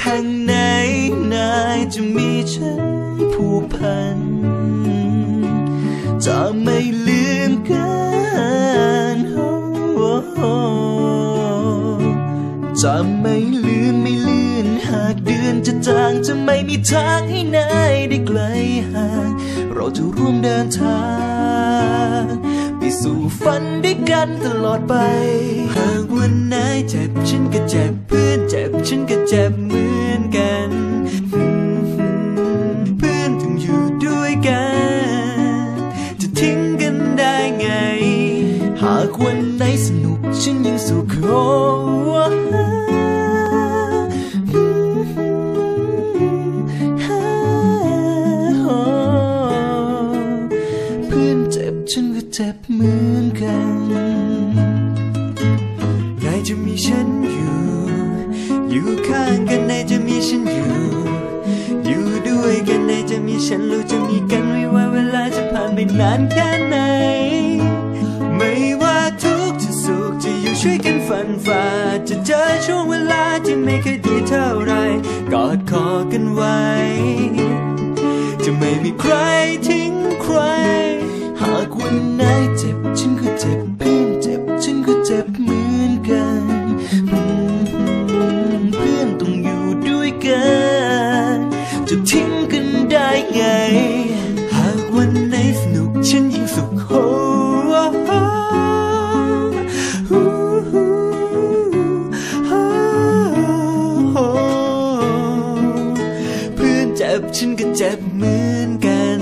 แห่งไหนนายจะมีฉันผูกพัน จะไม่ลืมกันจะไม่ลืมไม่ลื่อนหากเดือนจะจางจะไม่มีทางให้นายได้ไกลห่างเราจะร่วมเดินทางไปสู่ฝันด้วยกันตลอดไป หากวันไหนเจ็บฉันก็เจ็บเพื่อนเจ็บฉันก็เจ็บมือ หากวันไหนสนุกฉันยังสุขโอ้เพื่อนเจ็บฉันก็เจ็บเหมือนกันนายจะมีฉันอยู่ อยู่ข้างกันนายจะมีฉันอยู่ อยู่ด้วยกันนายจะมีฉันเราจะมีกันไม่ว่าเวลาจะผ่านไปนานแค่ไหน จะเจอช่วงเวลาที่ไม่เคยดีเท่าไรกอดคอกันไว้ จะไม่มีใครทิ้งใคร หากวันไหนเจ็บฉันก็เจ็บเพื่อนเจ็บฉันก็เจ็บเหมือนกันเพื่อนต้องอยู่ด้วยกันจะทิ้็เจ็บเหมือนกัน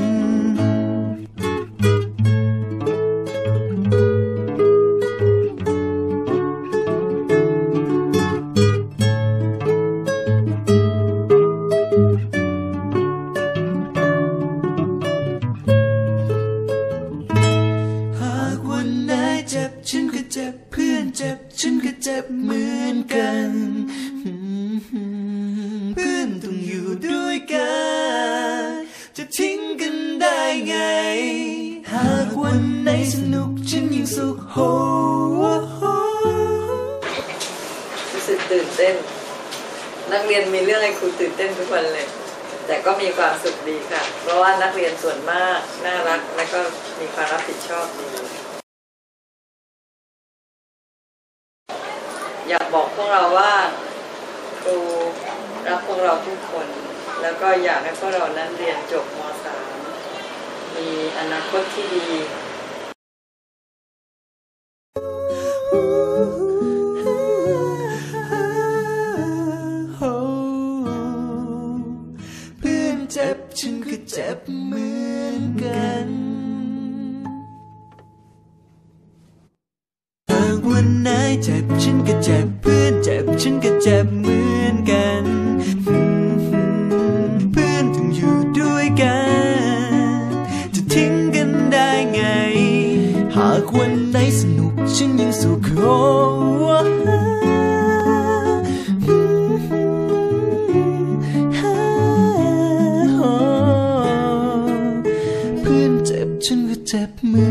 หากวันไหนเจ็บฉันก็เจ็บเพื่อนเจ็บฉันก็เจ็บเหมือนกันเพื่อนต้องอยู่ด้วยกัน ไง หากวันไหนสนุกฉันยิ่งสุขโหรู้สึกตื่นเต้น นักเรียนมีเรื่องให้ครูตื่นเต้นทุกวันเลย แต่ก็มีความสุขดีค่ะ เพราะว่านักเรียนส่วนมากน่ารักและก็มีความรับผิดชอบดี อยากบอกพวกเราว่าครูรักพวกเราทุกคน แล้วก็อยากให้พวกเรานั้นเรียนจบม .3 มีอนาคตที่ดีเพื่อนเจ็บฉันก็เจ็บเหมือนกันหากวันไหนเจ็บฉันก็เจ็บเพื่อนเจ็บฉันก็ากวันไหนสนุกฉันยังสุขโอนเจ็บฉันก็เจ็บเหมือน